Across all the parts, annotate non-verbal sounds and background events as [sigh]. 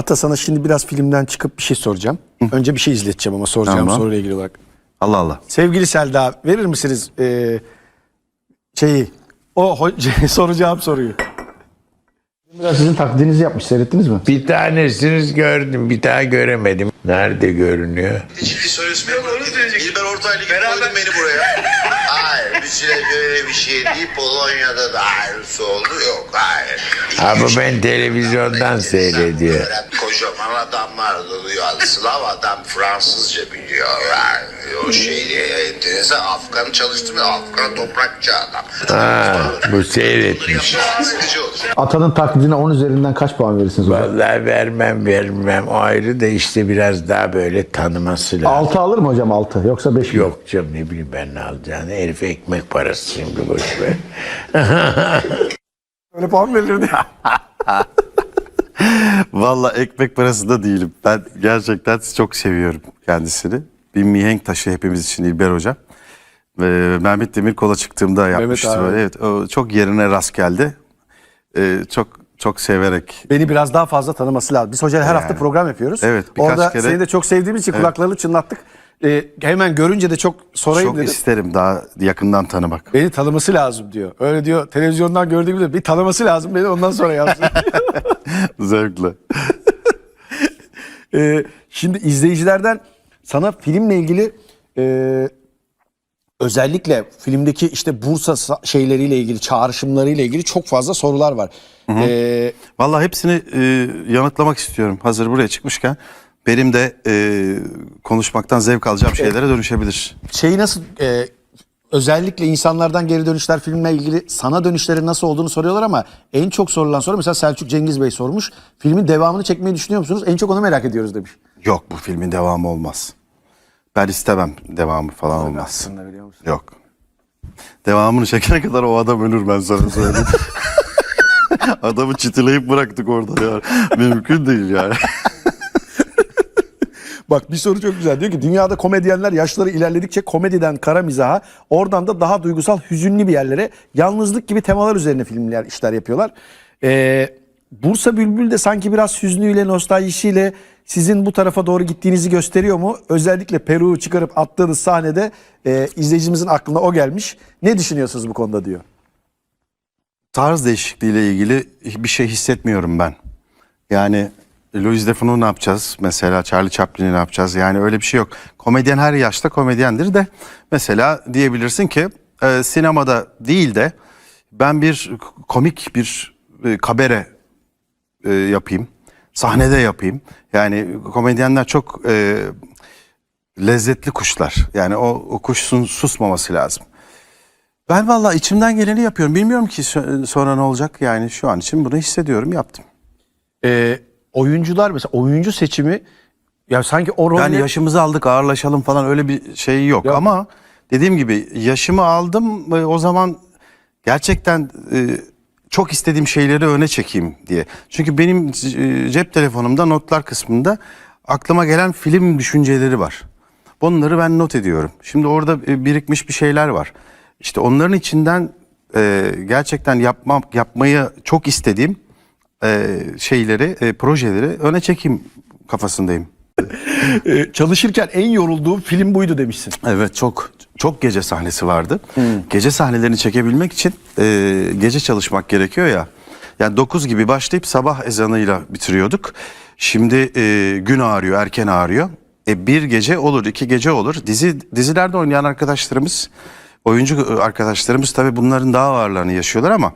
Hatta sana şimdi biraz filmden çıkıp bir şey soracağım. Önce bir şey izleteceğim ama soracağım Tamam. soruyla ilgili olarak. Allah Allah. Sevgili Selda verir misiniz e, şeyi o ho- [laughs] soracağım soruyu? Biraz sizin taklidinizi yapmış seyrettiniz mi? Bir tanesini gördüm, bir daha göremedim. Nerede görünüyor? Ciddi söylesene. İlber Ortaylı gibi koydun beni buraya. Hayır, bize göre bir şey değil. Polonya'da da ayrısı oldu. Yok, hayır. Ama ben televizyondan seyrediyor. Kocaman adamlar doluyor. Slav adam Fransızca biliyor. Yani o şey enteresan. Afgan çalıştırmıyor. Afgan toprakçı adam. Ha, bu seyretmiş. Sıkıcı olur. Taklidine 10 üzerinden kaç puan verirsiniz hocam? Vallahi vermem vermem o ayrı da işte biraz daha böyle tanıması lazım. 6 alır mı hocam 6 yoksa 5 mi? Yok canım ne bileyim ben ne alacağını. Herif ekmek parası şimdi boş ver. [laughs] Öyle puan verilirdi. [laughs] Valla ekmek parası da değilim. Ben gerçekten çok seviyorum kendisini. Bir mihenk taşı hepimiz için İlber Hoca. Ve Mehmet Demir kola çıktığımda yapmıştı böyle. Evet, o çok yerine rast geldi. Ee, çok çok severek. Beni biraz daha fazla tanıması lazım. Biz hocayla her hafta program yapıyoruz. Evet, birkaç Orada kere- seni de çok sevdiğimiz için kulaklarını çınlattık. Ee, hemen görünce de çok sorayım Çok dedim. isterim daha yakından tanımak. Beni tanıması lazım diyor. Öyle diyor. Televizyondan gördüğümde bir tanıması lazım beni ondan sonra yapsın. [laughs] [laughs] Zevkle. Ee, şimdi izleyicilerden sana filmle ilgili e, özellikle filmdeki işte Bursa sa- şeyleriyle ilgili, çağrışımlarıyla ilgili çok fazla sorular var. Ee, Valla hepsini e, yanıtlamak istiyorum. Hazır buraya çıkmışken benim de e, konuşmaktan zevk alacağım şeylere dönüşebilir. şeyi nasıl e, özellikle insanlardan geri dönüşler filmle ilgili sana dönüşlerin nasıl olduğunu soruyorlar ama en çok sorulan soru mesela Selçuk Cengiz Bey sormuş. Filmin devamını çekmeyi düşünüyor musunuz? En çok onu merak ediyoruz demiş. Yok bu filmin devamı olmaz. Ben istemem devamı falan olmaz. aslında biliyor musun? Yok. Devamını çekene kadar o adam ölür ben sana söyleyeyim. [laughs] Adamı çitileyip bıraktık orada ya. Mümkün değil yani. Bak bir soru çok güzel. Diyor ki dünyada komedyenler yaşları ilerledikçe komediden kara mizaha, oradan da daha duygusal hüzünlü bir yerlere yalnızlık gibi temalar üzerine filmler işler yapıyorlar. Ee, Bursa Bülbül de sanki biraz hüznüyle, nostaljisiyle sizin bu tarafa doğru gittiğinizi gösteriyor mu? Özellikle Peru'yu çıkarıp attığınız sahnede e, izleyicimizin aklına o gelmiş. Ne düşünüyorsunuz bu konuda diyor. Tarz değişikliğiyle ilgili bir şey hissetmiyorum ben. Yani Louis Defoe'nu ne yapacağız? Mesela Charlie Chaplin'i ne yapacağız? Yani öyle bir şey yok. Komedyen her yaşta komedyendir de mesela diyebilirsin ki e, sinemada değil de ben bir komik bir e, kabare e, yapayım. Sahnede yapayım. Yani komedyenler çok e, lezzetli kuşlar. Yani o, o kuşun susmaması lazım. Ben vallahi içimden geleni yapıyorum. Bilmiyorum ki so- sonra ne olacak. Yani şu an için bunu hissediyorum, yaptım. Ee, oyuncular mesela oyuncu seçimi ya sanki o rolü Yani yaşımızı aldık, ağırlaşalım falan öyle bir şey yok. Yok. Ama dediğim gibi yaşımı aldım ve o zaman gerçekten e, çok istediğim şeyleri öne çekeyim diye. Çünkü benim e, cep telefonumda notlar kısmında aklıma gelen film düşünceleri var. Bunları ben not ediyorum. Şimdi orada e, birikmiş bir şeyler var. İşte onların içinden e, gerçekten yapmak yapmayı çok istediğim e, şeyleri, e, projeleri öne çekeyim kafasındayım. Ee, [laughs] çalışırken en yorulduğum film buydu demişsin. Evet çok çok gece sahnesi vardı. Gece sahnelerini çekebilmek için e, gece çalışmak gerekiyor ya. Yani 9 gibi başlayıp sabah ezanıyla bitiriyorduk. Şimdi e, gün ağrıyor, erken ağrıyor. E, bir gece olur, iki gece olur. Dizi dizilerde oynayan arkadaşlarımız, oyuncu arkadaşlarımız tabii bunların daha ağırlarını yaşıyorlar ama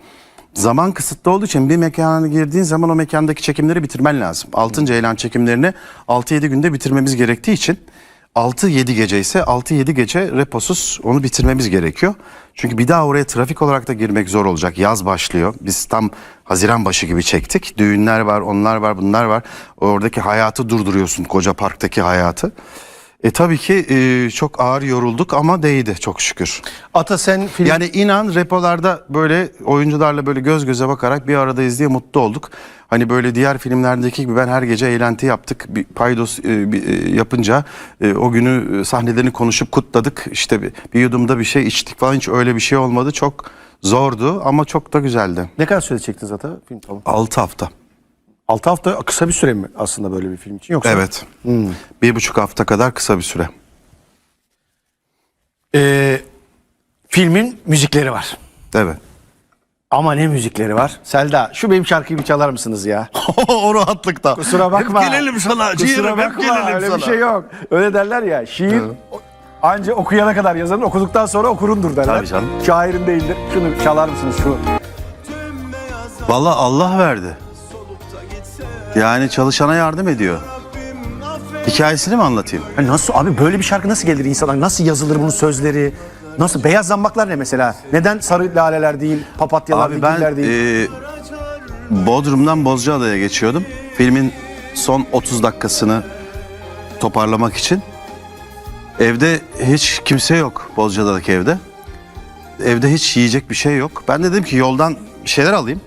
zaman kısıtlı olduğu için bir mekana girdiğin zaman o mekandaki çekimleri bitirmen lazım. Altıncı eylem çekimlerini 6-7 günde bitirmemiz gerektiği için 6-7 gece ise 6-7 gece reposuz onu bitirmemiz gerekiyor. Çünkü bir daha oraya trafik olarak da girmek zor olacak. Yaz başlıyor. Biz tam Haziran başı gibi çektik. Düğünler var, onlar var, bunlar var. Oradaki hayatı durduruyorsun, koca parktaki hayatı. E tabii ki e, çok ağır yorulduk ama değdi çok şükür. Ata sen film Yani inan repolarda böyle oyuncularla böyle göz göze bakarak bir aradayız diye mutlu olduk. Hani böyle diğer filmlerdeki gibi ben her gece eğlenti yaptık. Bir paydos e, bir, e, yapınca e, o günü e, sahnelerini konuşup kutladık. İşte bir, bir yudumda bir şey içtik falan hiç öyle bir şey olmadı. Çok zordu ama çok da güzeldi. ne kadar süre çektiniz Ata film tamam. 6 hafta. 6 hafta kısa bir süre mi aslında böyle bir film için yoksa? Evet. Bir buçuk hafta kadar kısa bir süre. Ee, filmin müzikleri var. Evet. Ama ne müzikleri var? Selda şu benim şarkıyı bir çalar mısınız ya? [laughs] o rahatlıkta. Kusura bakma. Hep gelelim sana. Kusura ciğerim, hep bakma gelelim öyle sana. bir şey yok. Öyle derler ya şiir o- anca okuyana kadar yazarın okuduktan sonra okurundur derler. Tabii canım. Şairin değildir. Şunu çalar mısınız şu? Vallahi Allah verdi. Yani çalışana yardım ediyor. Hikayesini mi anlatayım? Ya nasıl abi böyle bir şarkı nasıl gelir insana? Nasıl yazılır bunun sözleri? Nasıl? Beyaz zambaklar ne mesela? Neden sarı laleler değil, papatyalar Abi değil, ben değil? e, Bodrum'dan Bozcaada'ya geçiyordum. Filmin son 30 dakikasını toparlamak için. Evde hiç kimse yok Bozcaada'daki evde. Evde hiç yiyecek bir şey yok. Ben de dedim ki yoldan bir şeyler alayım.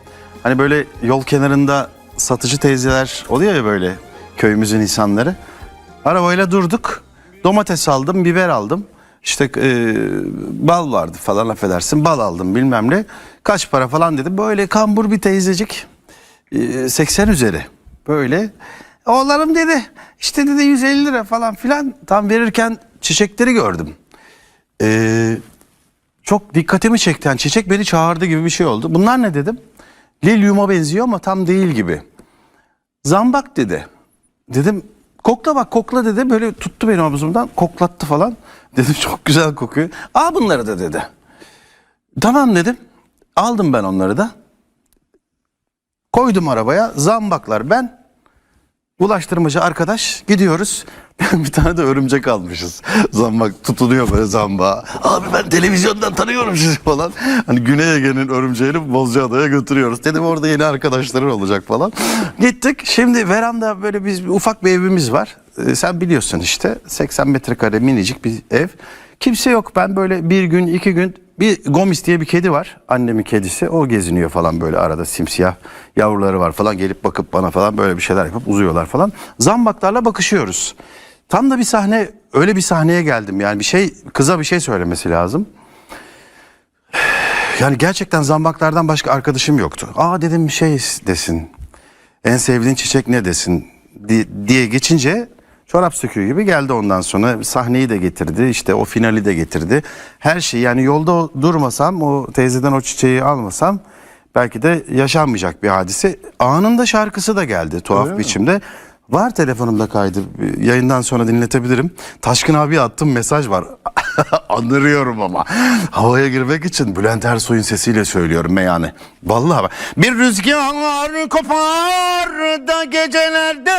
Hani böyle yol kenarında satıcı teyzeler oluyor ya böyle köyümüzün insanları. Arabayla durduk. Domates aldım, biber aldım. İşte e, bal vardı falan affedersin. Bal aldım bilmem ne. Kaç para falan dedim. Böyle kambur bir teyzecik. e, 80 üzeri. Böyle. Oğlanım dedi. İşte dedi 150 lira falan filan. Tam verirken çiçekleri gördüm. Eee çok dikkatimi çekti. Yani çiçek beni çağırdı gibi bir şey oldu. Bunlar ne dedim? Lilyuma benziyor ama tam değil gibi. Zambak dedi. Dedim kokla bak kokla dedi. Böyle tuttu beni omzumdan koklattı falan. [laughs] Dedim çok güzel kokuyor. Al bunları da dedi. Tamam dedim. Aldım ben onları da. Koydum arabaya. Zambaklar ben. Ulaştırmacı arkadaş gidiyoruz. [laughs] bir tane de örümcek almışız. Zambak tutunuyor böyle zamba. Abi ben televizyondan tanıyorum sizi falan. Hani Güney Ege'nin örümceğini Bozcaada'ya götürüyoruz. Dedim orada yeni arkadaşların olacak falan. Gittik. Şimdi veranda böyle biz ufak bir evimiz var. Ee, sen biliyorsun işte 80 metrekare minicik bir ev. Kimse yok. Ben böyle bir gün iki gün bir Gomis diye bir kedi var. Annemin kedisi. O geziniyor falan böyle arada simsiyah yavruları var falan. Gelip bakıp bana falan böyle bir şeyler yapıp uzuyorlar falan. Zambaklarla bakışıyoruz. Tam da bir sahne öyle bir sahneye geldim. Yani bir şey kıza bir şey söylemesi lazım. Yani gerçekten zambaklardan başka arkadaşım yoktu. Aa dedim bir şey desin. En sevdiğin çiçek ne desin di- diye geçince çorap söküğü gibi geldi ondan sonra sahneyi de getirdi işte o finali de getirdi. Her şey yani yolda durmasam o teyzeden o çiçeği almasam belki de yaşanmayacak bir hadise. Anında şarkısı da geldi tuhaf biçimde. Var telefonumda kaydı. Yayından sonra dinletebilirim. Taşkın abi attım mesaj var. [laughs] Anırıyorum ama. Havaya girmek için Bülent Ersoy'un sesiyle söylüyorum meyanı. Vallahi bak. Bir rüzgar kopar da gecelerden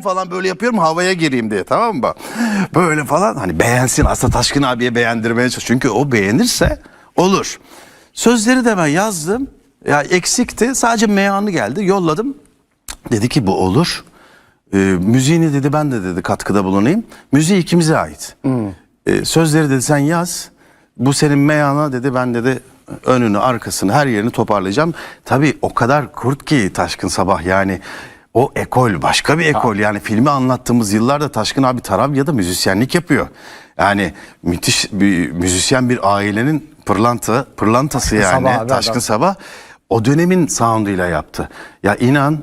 falan böyle yapıyorum havaya gireyim diye tamam mı? Böyle falan hani beğensin aslında Taşkın abiye beğendirmeye çalış. Çünkü o beğenirse olur. Sözleri de ben yazdım. Ya eksikti. Sadece meyanı geldi. Yolladım. Dedi ki bu olur. Ee, müziğini dedi ben de dedi katkıda bulunayım. Müziği ikimize ait. Ee, sözleri dedi sen yaz. Bu senin meyana dedi ben dedi önünü arkasını her yerini toparlayacağım. Tabii o kadar kurt ki Taşkın Sabah yani o ekol başka bir ekol yani filmi anlattığımız yıllarda Taşkın abi Tarabya'da müzisyenlik yapıyor. Yani müthiş bir müzisyen bir ailenin pırlanta pırlantası yani Sabah Taşkın adam. Sabah o dönemin sound'uyla yaptı. Ya inan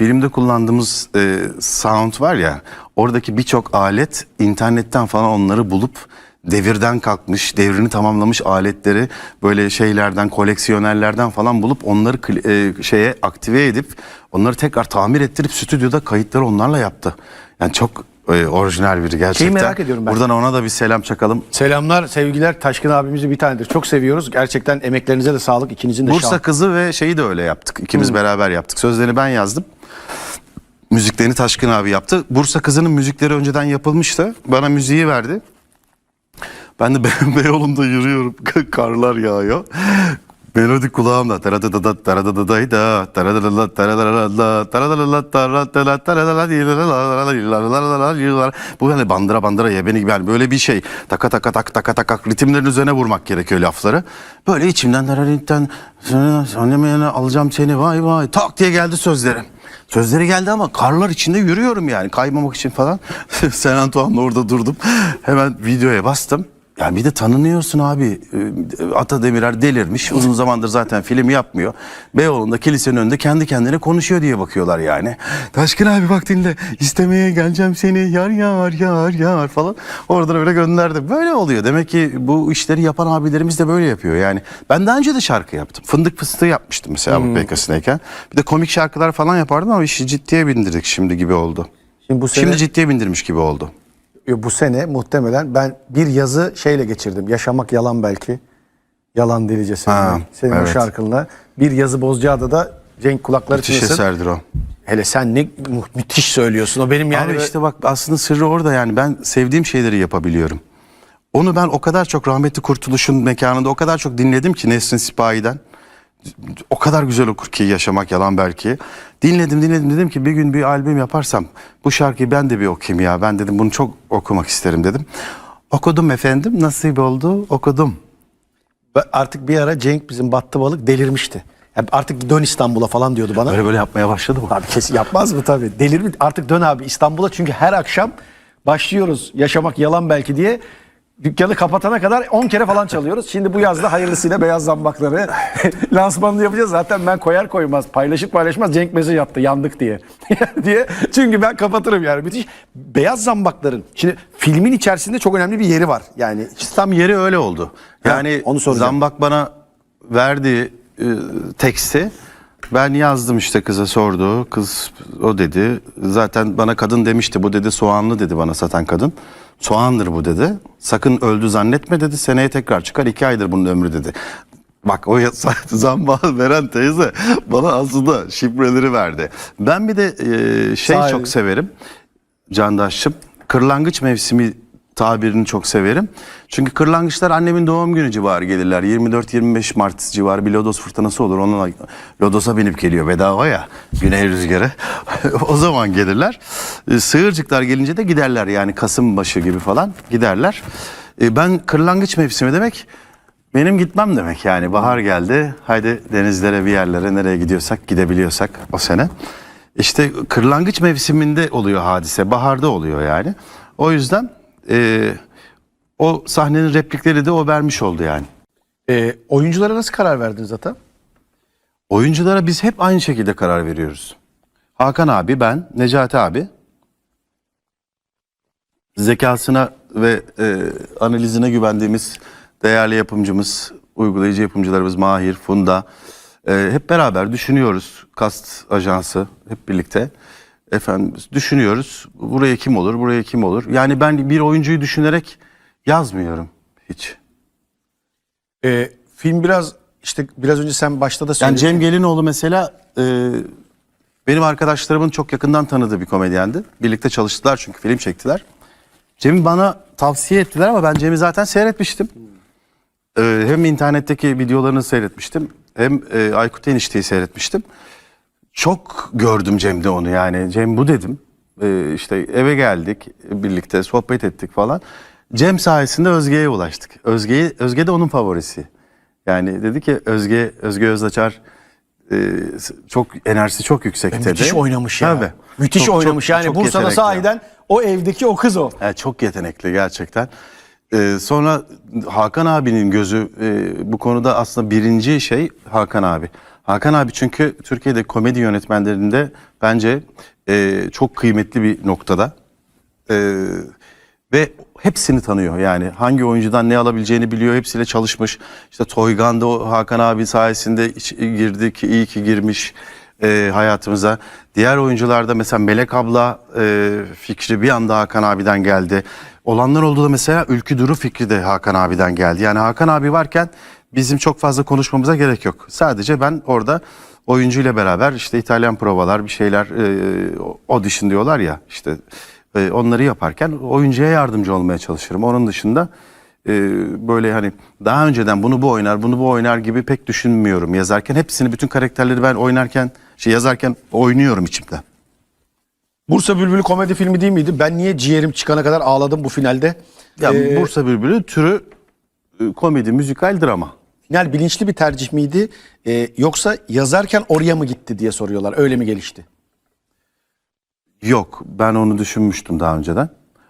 filmde kullandığımız e, sound var ya oradaki birçok alet internetten falan onları bulup devirden kalkmış, devrini tamamlamış aletleri böyle şeylerden, koleksiyonerlerden falan bulup onları e, şeye aktive edip onları tekrar tamir ettirip stüdyoda kayıtları onlarla yaptı. Yani çok e, orijinal biri gerçekten. merak ediyorum ben. Buradan ona da bir selam çakalım. Selamlar, sevgiler. Taşkın abimizi bir tanedir. Çok seviyoruz. Gerçekten emeklerinize de sağlık. İkinizin de Bursa şan. kızı ve şeyi de öyle yaptık. İkimiz beraber yaptık. Sözlerini ben yazdım. Müziklerini Taşkın abi yaptı. Bursa kızının müzikleri önceden yapılmıştı. Bana müziği verdi. Ben de [laughs] Be- Beyoğlu'nda yürüyorum. [laughs] Karlar yağıyor. Melodi kulağımda. Taradadada, taradadadayda, taradadada, taradadada, taradadada, taradadada, taradadada, Bu hani bandıra bandıra yebeni gibi yani böyle bir şey. Taka taka tak taka tak ritimlerin üzerine vurmak gerekiyor lafları. Böyle içimden dararinten annemeyene alacağım seni vay vay tak diye geldi sözleri. Sözleri geldi ama karlar içinde yürüyorum yani kaymamak için falan. [laughs] Sen Antoine'la orada durdum. Hemen videoya bastım. Ya bir de tanınıyorsun abi. Ee, Ata Demirer delirmiş. Uzun zamandır zaten film yapmıyor. Beyoğlu'nda kilisenin önünde kendi kendine konuşuyor diye bakıyorlar yani. Taşkın abi bak dinle. istemeye geleceğim seni. Yar yar yar yar falan. Oradan öyle gönderdim. Böyle oluyor. Demek ki bu işleri yapan abilerimiz de böyle yapıyor. Yani ben daha önce de şarkı yaptım. Fındık fıstığı yapmıştım mesela bu PKS'deyken. Bir de komik şarkılar falan yapardım ama işi ciddiye bindirdik şimdi gibi oldu. Şimdi bu sene, Şimdi ciddiye bindirmiş gibi oldu. Bu sene muhtemelen ben bir yazı şeyle geçirdim. Yaşamak yalan belki. Yalan delice Ha. Senin o evet. şarkınla. Bir yazı Bozcaada'da Cenk kulakları Müthiş çınlasın. eserdir o. Hele sen ne mu- müthiş söylüyorsun. O benim yani Abi işte bak aslında sırrı orada yani ben sevdiğim şeyleri yapabiliyorum. Onu ben o kadar çok rahmetli Kurtuluş'un mekanında o kadar çok dinledim ki Nesrin Sipahi'den. O kadar güzel okur ki yaşamak yalan belki. Dinledim dinledim dedim ki bir gün bir albüm yaparsam bu şarkıyı ben de bir okuyayım ya. Ben dedim bunu çok okumak isterim dedim. Okudum efendim nasip oldu okudum. Artık bir ara Cenk bizim battı balık delirmişti. Yani artık dön İstanbul'a falan diyordu bana. Böyle böyle yapmaya başladı mı? Abi kesin yapmaz mı tabii? Delir mi? Artık dön abi İstanbul'a çünkü her akşam başlıyoruz yaşamak yalan belki diye. Dükkanı kapatana kadar 10 kere falan çalıyoruz. Şimdi bu yazda hayırlısıyla beyaz zambakları [laughs] lansmanını yapacağız. Zaten ben koyar koymaz paylaşıp paylaşmaz Cenk mesaj yaptı yandık diye. [laughs] diye. Çünkü ben kapatırım yani müthiş. Beyaz zambakların şimdi filmin içerisinde çok önemli bir yeri var. Yani tam yeri öyle oldu. Yani onu soracağım. Zambak bana verdiği e, teksti ben yazdım işte kıza sordu. Kız o dedi. Zaten bana kadın demişti. Bu dedi soğanlı dedi bana satan kadın. Soğandır bu dedi. Sakın öldü zannetme dedi. Seneye tekrar çıkar. iki aydır bunun ömrü dedi. Bak o [laughs] zambağı veren teyze bana aslında şifreleri verdi. Ben bir de e, şey Sahi. çok severim. Candaş'ım. Kırlangıç mevsimi tabirini çok severim. Çünkü kırlangıçlar annemin doğum günü civarı gelirler. 24-25 Mart civarı bir lodos fırtınası olur. Onunla lodosa binip geliyor bedava ya. Güney rüzgarı. [laughs] o zaman gelirler. E, Sığırcıklar gelince de giderler yani Kasım başı gibi falan giderler. E, Ben kırlangıç mevsimi demek benim gitmem demek yani. Bahar geldi. Haydi denizlere bir yerlere nereye gidiyorsak gidebiliyorsak o sene. İşte kırlangıç mevsiminde oluyor hadise. Baharda oluyor yani. O yüzden e, o sahnenin replikleri de o vermiş oldu yani. e, oyunculara nasıl karar verdiniz zaten? Oyunculara biz hep aynı şekilde karar veriyoruz. Hakan abi, ben, Necati abi. Zekasına ve e, analizine güvendiğimiz değerli yapımcımız, uygulayıcı yapımcılarımız Mahir, Funda. e, hep beraber düşünüyoruz. Kast ajansı hep birlikte. Efendim düşünüyoruz. Buraya kim olur, buraya kim olur. Yani ben bir oyuncuyu düşünerek yazmıyorum hiç. E, film biraz işte biraz önce sen başta da Yani söyledin. Cem Gelinoğlu mesela e, benim arkadaşlarımın çok yakından tanıdığı bir komedyendi. Birlikte çalıştılar çünkü film çektiler. Cem'i bana tavsiye ettiler ama ben Cem'i zaten seyretmiştim. E, hem internetteki videolarını seyretmiştim hem e, Aykut Enişte'yi seyretmiştim. Çok gördüm Cem'de onu yani. Cem bu dedim. E, işte eve geldik birlikte sohbet ettik falan. Cem sayesinde Özge'ye ulaştık. Özge, Özge de onun favorisi. Yani dedi ki Özge, Özge Özdaçar e, çok enerjisi çok yüksek dedi. Müthiş oynamış ya. Tabii. Müthiş Çok- çok- oynamış yani çok Bursa'da yetenekli. sahiden o evdeki o kız o. Evet, çok yetenekli gerçekten. Ee, sonra Hakan abinin gözü e, bu konuda aslında birinci şey Hakan abi. Hakan abi çünkü Türkiye'de komedi yönetmenlerinde bence e, çok kıymetli bir noktada. Ee, ve hepsini tanıyor. Yani hangi oyuncudan ne alabileceğini biliyor hepsiyle çalışmış. İşte Toygan'da Hakan abi sayesinde iç- girdi ki iyi ki girmiş e, hayatımıza. Diğer oyuncularda mesela Melek abla e, fikri bir anda Hakan abiden geldi. Olanlar oldu da mesela Ülkü Duru fikri de Hakan abiden geldi. Yani Hakan abi varken bizim çok fazla konuşmamıza gerek yok sadece ben orada oyuncuyla beraber işte İtalyan provalar bir şeyler e, audition diyorlar ya işte e, onları yaparken oyuncuya yardımcı olmaya çalışırım. Onun dışında e, böyle hani daha önceden bunu bu oynar, bunu bu oynar gibi pek düşünmüyorum yazarken. Hepsini bütün karakterleri ben oynarken, şey yazarken oynuyorum içimde. Bursa Bülbülü komedi filmi değil miydi? Ben niye ciğerim çıkana kadar ağladım bu finalde? Ya Ee, Bursa Bülbülü türü e, komedi, müzikal, drama. Final bilinçli bir tercih miydi? Ee, yoksa yazarken oraya mı gitti diye soruyorlar. Öyle mi gelişti? Yok ben onu düşünmüştüm daha önceden.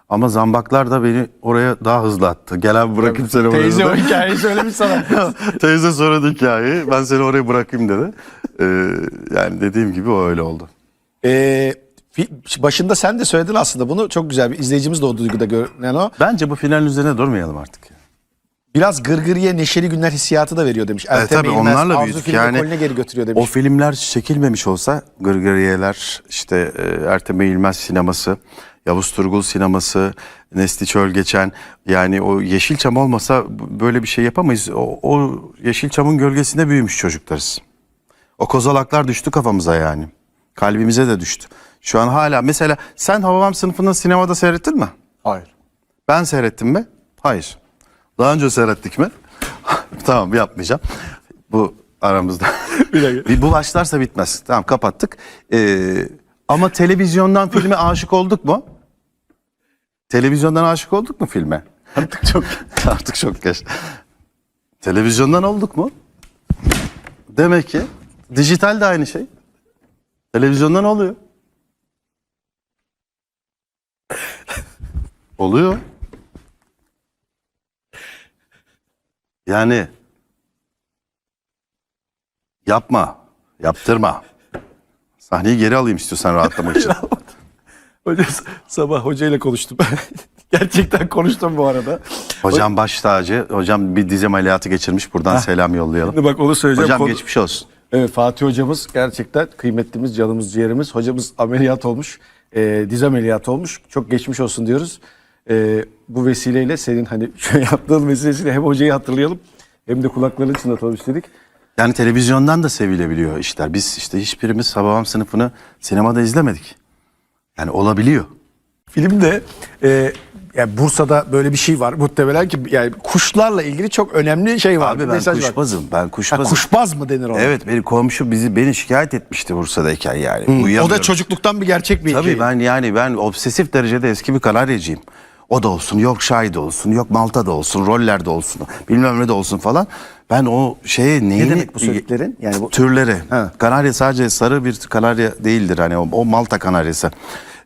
Ama zambaklar da beni oraya daha hızlı attı. Gel abi bırakayım seni oraya. Teyze o hikayeyi söylemiş sana. [laughs] Teyze söyledi hikayeyi. Ben seni oraya bırakayım dedi. Ee, yani dediğim gibi o öyle oldu. Ee, başında sen de söyledin aslında bunu. Çok güzel bir izleyicimiz de o duyguda görünen o. Bence bu finalin üzerine durmayalım artık. Biraz gırgırıye neşeli günler hissiyatı da veriyor demiş. E, Ertem tabii Eğilmez, onlarla Arzu büyüdük. Yani ekolüne geri götürüyor demiş. o filmler çekilmemiş olsa Gırgıriyeler, işte e, Ertem Eğilmez sineması, Yavuz Turgul sineması, Nesli Çöl geçen yani o Yeşilçam olmasa b- böyle bir şey yapamayız. O, o Yeşilçam'ın gölgesinde büyümüş çocuklarız. O kozalaklar düştü kafamıza yani. Kalbimize de düştü. Şu an hala mesela sen Hababam sınıfını sinemada seyrettin mi? Hayır. Ben seyrettim mi? Hayır. Daha önce seyrettik mi? [laughs] tamam yapmayacağım. Bu aramızda. [laughs] Bir dakika. Bir bu başlarsa bitmez. Tamam kapattık. Ee, ama televizyondan filme [laughs] aşık olduk mu? Televizyondan aşık olduk mu filme? Artık çok artık çok geç. Televizyondan olduk mu? Demek ki dijital de aynı şey. Televizyondan oluyor. Oluyor. Yani yapma, yaptırma. Sahneyi geri alayım istiyorsan rahatlamak için. [laughs] Hoca, sabah hocayla konuştum. [laughs] Gerçekten konuştum bu arada. Hocam baş tacı, hocam bir diz ameliyatı geçirmiş. Buradan selam yollayalım. Şimdi bak onu söyleyeceğim. Hocam Konu- geçmiş olsun. Evet Fatih hocamız gerçekten kıymetlimiz, canımız, ciğerimiz. Hocamız ameliyat olmuş. E, diz ameliyatı olmuş. Çok geçmiş olsun diyoruz. E, bu vesileyle senin hani [laughs] şu yaptığın vesilesiyle hem hocayı hatırlayalım hem de kulaklarını çınlatalım istedik. Yani televizyondan da sevilebiliyor işler. Biz işte hiçbirimiz Hababam sınıfını sinemada izlemedik. Yani olabiliyor. Filmde e, yani Bursa'da böyle bir şey var. Muhtemelen ki yani kuşlarla ilgili çok önemli şey var. Abi ben mesaj var. kuşbazım. Ben Ha, kuşbazım. kuşbaz mı denir ona? Evet benim komşu bizi beni şikayet etmişti Bursa'dayken yani. O Uyuyamıyorum. da çocukluktan bir gerçek bir Tabii hikaye. ben yani ben obsesif derecede eski bir kanaryacıyım. O da olsun, Yorkshire'de olsun, yok Malta'da olsun, Roller'de olsun, bilmem ne de olsun falan. Ben o şeye neyini... demek bu söylediklerin? Yani bu- Türleri. Ha. Kanarya sadece sarı bir kanarya değildir hani o, o Malta kanaryası.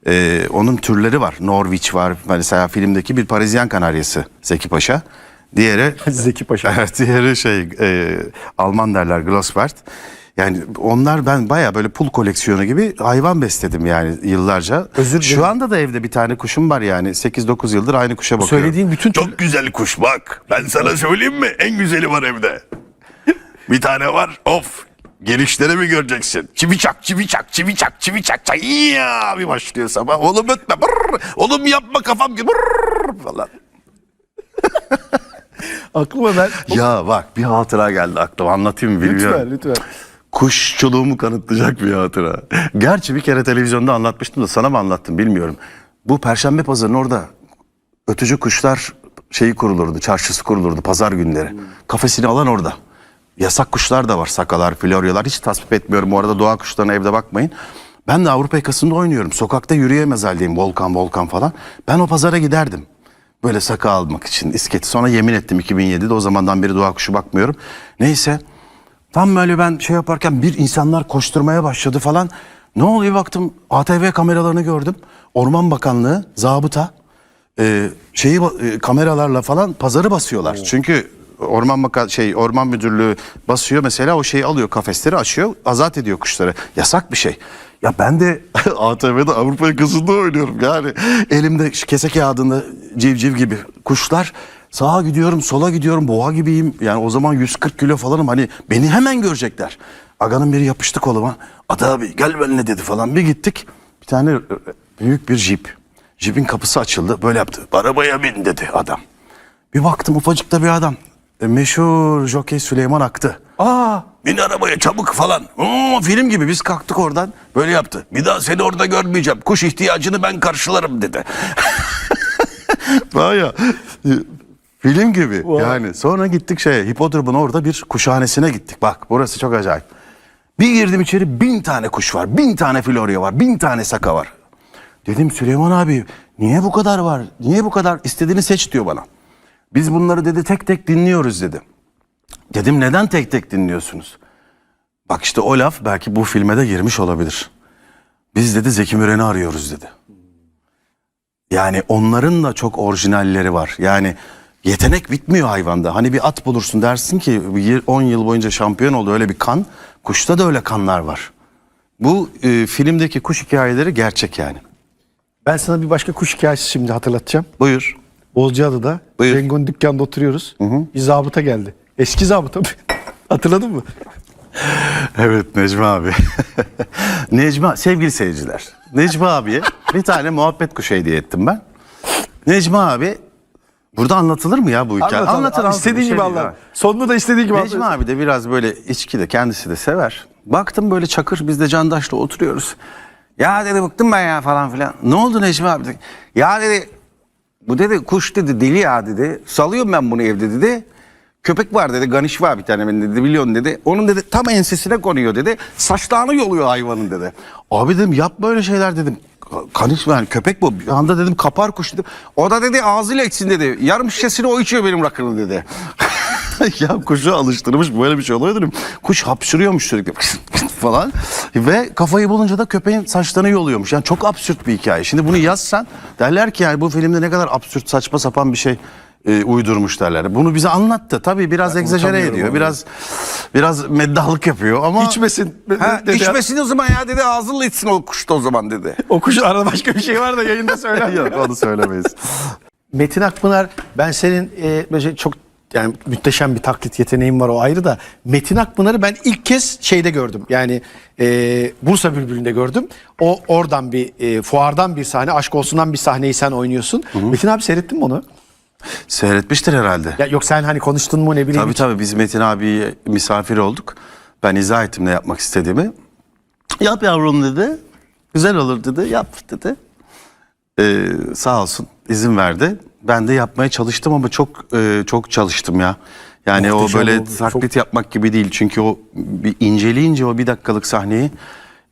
Ee, onun türleri var. Norwich var. Mesela filmdeki bir Parisyen kanaryası Zeki Paşa. Diğeri [laughs] Zeki Paşa. Evet, diğeri şey e, Alman derler Glossbert. Yani onlar ben baya böyle pul koleksiyonu gibi hayvan besledim yani yıllarca. Özür dilerim. Şu anda da evde bir tane kuşum var yani 8-9 yıldır aynı kuşa bakıyorum. Söylediğin bütün Çok güzel kuş bak. Ben sana söyleyeyim mi? En güzeli var evde. bir tane var. Of. Gelişleri mi göreceksin? Çivi çak, çivi çak, çivi çak, çivi çak, çak. Ya bir başlıyor sabah. Oğlum ötme. Brrr. Oğlum yapma kafam gibi. Brrr falan. [laughs] Aklıma ben... Ya bak bir hatıra geldi aklıma anlatayım mı bilmiyorum. lütfen lütfen. Kuşçuluğumu kanıtlayacak bir hatıra. Gerçi bir kere televizyonda anlatmıştım da sana mı anlattım bilmiyorum. Bu Perşembe pazarının orada ötücü kuşlar şeyi kurulurdu, çarşısı kurulurdu pazar günleri. Kafesini alan orada. Yasak kuşlar da var, sakalar, floryalar. Hiç tasvip etmiyorum. Bu arada doğa kuşlarına evde bakmayın. Ben de Avrupa yakasında oynuyorum. Sokakta yürüyemez haldeyim. Volkan, volkan falan. Ben o pazara giderdim. Böyle saka almak için isketi. Sonra yemin ettim 2007'de o zamandan beri doğa kuşu bakmıyorum. Neyse. Tam böyle ben şey yaparken bir insanlar koşturmaya başladı falan. Ne oluyor baktım ATV kameralarını gördüm. Orman Bakanlığı, zabıta e, şeyi e, kameralarla falan pazarı basıyorlar. Çünkü Orman Bakan şey Orman Müdürlüğü basıyor mesela o şeyi alıyor kafesleri açıyor azat ediyor kuşları. Yasak bir şey. Ya ben de [laughs] ATV'de Avrupa yakasında oynuyorum yani. Elimde kese kağıdında civciv gibi kuşlar. Sağa gidiyorum, sola gidiyorum, boğa gibiyim. Yani o zaman 140 kilo falanım. Hani beni hemen görecekler. Aganın biri yapıştı koluma. Ata abi gel benimle dedi falan. Bir gittik. Bir tane e, büyük bir jip. Jipin kapısı açıldı. Böyle yaptı. Arabaya bin dedi adam. Bir baktım ufacık da bir adam. E, meşhur jokey Süleyman Aktı. Aa bin arabaya çabuk falan. Oo, film gibi biz kalktık oradan. Böyle yaptı. Bir daha seni orada görmeyeceğim. Kuş ihtiyacını ben karşılarım dedi. [laughs] Baya film gibi yani. Sonra gittik şeye hipodromun orada bir kuşhanesine gittik. Bak burası çok acayip. Bir girdim içeri bin tane kuş var. Bin tane florya var. Bin tane saka var. Dedim Süleyman abi niye bu kadar var? Niye bu kadar? İstediğini seç diyor bana. Biz bunları dedi tek tek dinliyoruz dedi. Dedim neden tek tek dinliyorsunuz? Bak işte o laf belki bu filme de girmiş olabilir. Biz dedi Zeki Müren'i arıyoruz dedi. Yani onların da çok orijinalleri var. Yani yetenek bitmiyor hayvanda. Hani bir at bulursun dersin ki 10 yıl boyunca şampiyon oldu öyle bir kan. Kuşta da öyle kanlar var. Bu e, filmdeki kuş hikayeleri gerçek yani. Ben sana bir başka kuş hikayesi şimdi hatırlatacağım. Buyur. Bozcaada'da Buyur. Cengo'nun dükkanda oturuyoruz. Bir zabıta geldi. Eski zabıta? [laughs] Hatırladın mı? Evet Necmi abi. [laughs] Necmi sevgili seyirciler. Necmi abiye bir tane muhabbet kuşu hediye ettim ben. Necmi abi burada anlatılır mı ya bu hikaye? Anlat, anlat. Anlatır, anlatır. İstediğin şey gibi anlat. Sonunu da istediğin gibi Necmi anlat. abi de biraz böyle içki de kendisi de sever. Baktım böyle çakır biz de Candaş'la oturuyoruz. Ya dedi bıktım ben ya falan filan. Ne oldu Necmi abi? dedi. Ya dedi bu dedi kuş dedi deli ya dedi. Salıyorum ben bunu evde dedi. Köpek var dedi ganiş var bir tane benim dedi biliyorsun dedi. Onun dedi tam ensesine konuyor dedi. Saçlarını yoluyor hayvanın dedi. Abi dedim yap böyle şeyler dedim. Kaniş yani köpek bu. Bir anda dedim kapar kuş dedim. O da dedi ağzıyla eksin dedi. Yarım şişesini o içiyor benim rakını dedi. [laughs] ya kuşu alıştırmış böyle bir şey oluyor dedim. Kuş hapşırıyormuş sürekli [laughs] falan. Ve kafayı bulunca da köpeğin saçlarını yoluyormuş. Yani çok absürt bir hikaye. Şimdi bunu yazsan derler ki yani bu filmde ne kadar absürt saçma sapan bir şey e, uydurmuş derler. Bunu bize anlattı. Tabii biraz egzajere unutamıyorum ediyor. onu. Biraz biraz meddahlık yapıyor ama İçmesin. Ha, Dedi- içmesin o zaman ya dedi ağzıyla içsin o kuş da o zaman dedi. [laughs] O kuşun arada başka bir şey var da yayında söyler. [laughs] Yok onu söylemeyiz. Metin Akpınar ben senin e, böyle çok yani muhteşem bir taklit yeteneğin var o ayrı da Metin Akpınar'ı ben ilk kez şeyde gördüm. Yani e, Bursa Bülbülü'nde gördüm. O oradan bir e, fuardan bir sahne, aşk olsundan bir sahneyi sen oynuyorsun. Metin abi seyrettin mi onu? Seyretmiştir herhalde. Ya yok sen hani konuştun mu ne bileyim. Tabii tabii biz Metin abiye misafir olduk. Ben izah ettim ne yapmak istediğimi. Yap yavrum dedi. Güzel olur dedi. Yap dedi. Ee, sağ olsun izin verdi. Ben de yapmaya çalıştım ama çok e, çok çalıştım ya. Yani Muhteşem o böyle oldu. taklit yapmak gibi değil. Çünkü o bir inceleyince o bir dakikalık sahneyi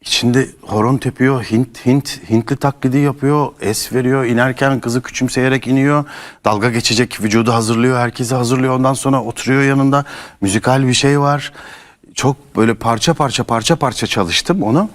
içinde horon tepiyor, Hint Hint Hintli taklidi yapıyor, es veriyor, inerken kızı küçümseyerek iniyor, dalga geçecek vücudu hazırlıyor, herkesi hazırlıyor. Ondan sonra oturuyor yanında, müzikal bir şey var. Çok böyle parça parça parça parça çalıştım onu.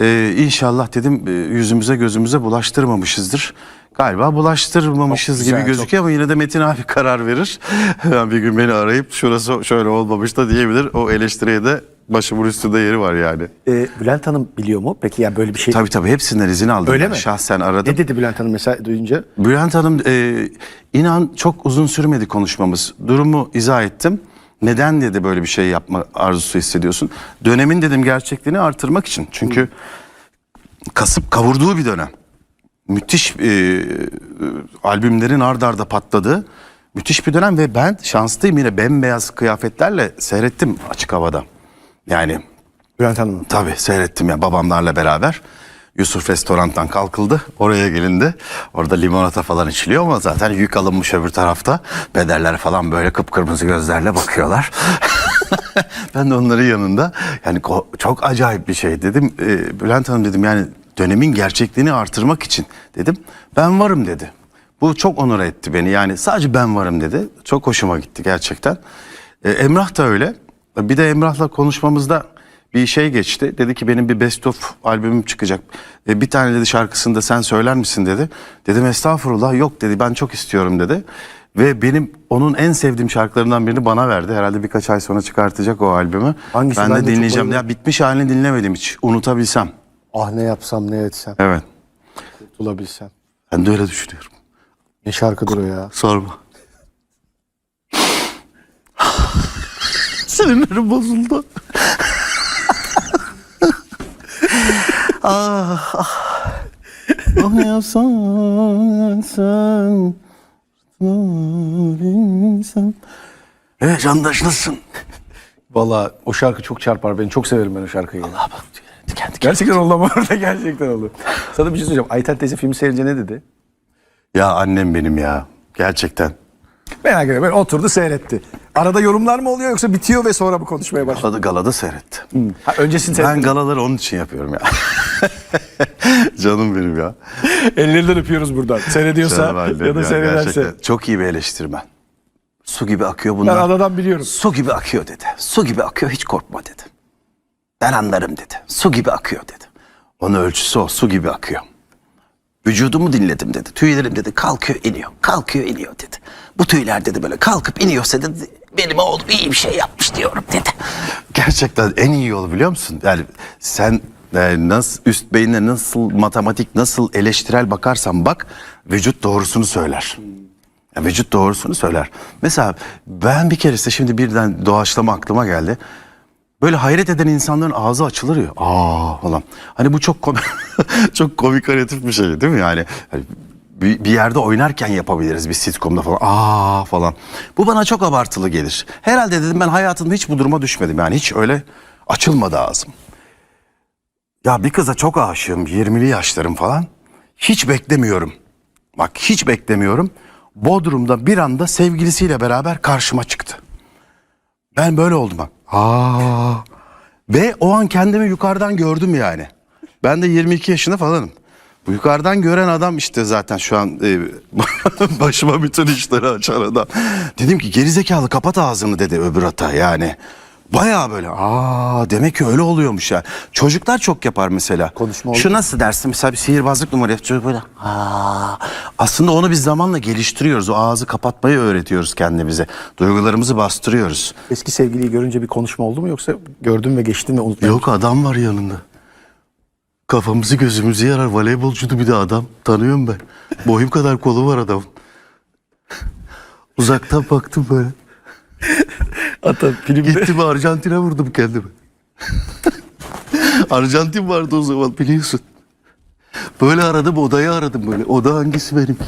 Ee, inşallah dedim e, yüzümüze gözümüze bulaştırmamışızdır. Galiba bulaştırmamışız Çok gibi güzel, gözüküyor ama yine de Metin abi karar verir. [laughs] Bir gün beni arayıp şurası şöyle olmamış da diyebilir. O eleştiriye de başımın üstünde yeri var yani. E, Bülent Hanım biliyor mu? Peki ya böyle bir şey. Tabii tabii hepsinden izin aldım. Öyle mi? Şahsen aradım. Ne dedi Bülent Hanım mesela duyunca? Bülent Hanım e, inan çok uzun sürmedi konuşmamız. Durumu izah ettim. Neden dedi böyle bir şey yapma arzusu hissediyorsun? Dönemin dedim gerçekliğini artırmak için. Çünkü kasıp kavurduğu bir dönem. Müthiş e, e, albümlerin ard arda patladığı müthiş bir dönem ve ben şanslıyım yine bembeyaz kıyafetlerle seyrettim açık havada. Yani Bülent Hanım. Tabii seyrettim ya babamlarla beraber. Yusuf restorandan kalkıldı. Oraya gelindi. Orada limonata falan içiliyor ama zaten yük alınmış öbür tarafta. Bedeller falan böyle kıpkırmızı gözlerle bakıyorlar. [laughs] ben de onların yanında. Yani çok acayip bir şey dedim. E, Bülent Hanım dedim yani dönemin gerçekliğini artırmak için dedim. Ben varım dedi. Bu çok onur etti beni. Yani sadece ben varım dedi. Çok hoşuma gitti gerçekten. E, Emrah da öyle. Bir de Emrah'la konuşmamızda bir şey geçti. Dedi ki benim bir best of albümüm çıkacak. E, bir tane dedi şarkısını da sen söyler misin dedi. Dedim estağfurullah yok dedi ben çok istiyorum dedi. Ve benim onun en sevdiğim şarkılarından birini bana verdi. Herhalde birkaç ay sonra çıkartacak o albümü. Hangisi? Ben, Ben de de dinleyeceğim. Ya bitmiş halini dinlemedim hiç. Unutabilsem. Ah ne yapsam ne etsem Evet. bulabilsem. Ben de öyle düşünüyorum. Ne şarkıdır o ya. Sorma. Sinirlerim bozuldu. ah, ah. Oh ne yapsan sen bilsem. Evet Candaş nasılsın? Valla o şarkı çok çarpar beni. Çok severim ben o şarkıyı. Allah bak kendi Gerçekten oldu ama [laughs] orada gerçekten oldu. Sana bir şey söyleyeceğim. Ayten teyze filmi seyredince ne dedi? Ya annem benim ya. Gerçekten. Merak ediyorum. Böyle oturdu seyretti. Arada yorumlar mı oluyor yoksa bitiyor ve sonra mı konuşmaya başlıyor? Galada, galada seyretti. Ha, öncesini Ben seyretti. galaları onun için yapıyorum ya. [laughs] Canım benim ya. Ellerinden öpüyoruz buradan. Seyrediyorsa ya da ya, seyrederse. gerçekten. Çok iyi bir eleştirmen. Su gibi akıyor Ben bunlar. adadan biliyorum. Su gibi akıyor dedi. Su gibi akıyor hiç korkma dedi. Ben anlarım dedi. Su gibi akıyor dedi. Onun ölçüsü o su gibi akıyor. Vücudumu dinledim dedi. Tüylerim dedi kalkıyor iniyor. Kalkıyor iniyor dedi. Bu tüyler dedi böyle kalkıp iniyorsa dedi benim oğlum iyi bir şey yapmış diyorum dedi. Gerçekten en iyi yolu biliyor musun? Yani sen e, nasıl üst beyinle nasıl matematik nasıl eleştirel bakarsan bak vücut doğrusunu söyler. Ya vücut doğrusunu söyler. Mesela ben bir keresinde şimdi birden doğaçlama aklıma geldi. Böyle hayret eden insanların ağzı açılır ya. Aa falan. Hani bu çok komik, [laughs] çok komik bir şey değil mi yani? Hani bir, bir yerde oynarken yapabiliriz bir sitcomda falan. Aa falan. Bu bana çok abartılı gelir. Herhalde dedim ben hayatımda hiç bu duruma düşmedim. Yani hiç öyle açılmadı ağzım. Ya bir kıza çok aşığım. 20'li yaşlarım falan. Hiç beklemiyorum. Bak hiç beklemiyorum. Bodrum'da bir anda sevgilisiyle beraber karşıma çıktı. Ben böyle oldum. Aa. Ve o an kendimi yukarıdan gördüm yani. Ben de 22 yaşında falanım. Yukarıdan gören adam işte zaten şu an e, [laughs] başıma bütün işleri açan adam. Dedim ki gerizekalı kapat ağzını dedi öbür ata yani. Bayağı böyle aa demek ki öyle oluyormuş ya. Çocuklar çok yapar mesela. Konuşma oldu Şu nasıl dersin mesela bir sihirbazlık numarası çocuk böyle aa. Aslında onu biz zamanla geliştiriyoruz. O ağzı kapatmayı öğretiyoruz kendimize. Duygularımızı bastırıyoruz. Eski sevgiliyi görünce bir konuşma oldu mu yoksa gördün ve geçtin ve unuttun? Yok adam var yanında. Kafamızı gözümüzü yarar. Voleybolcuydu bir de adam. Tanıyorum ben. Boyum kadar kolu var adamın. Uzaktan baktım böyle. Ata filmde Gittim Arjantin'e vurdum kendimi. Arjantin vardı o zaman biliyorsun. Böyle aradım odayı aradım böyle. Oda hangisi benim?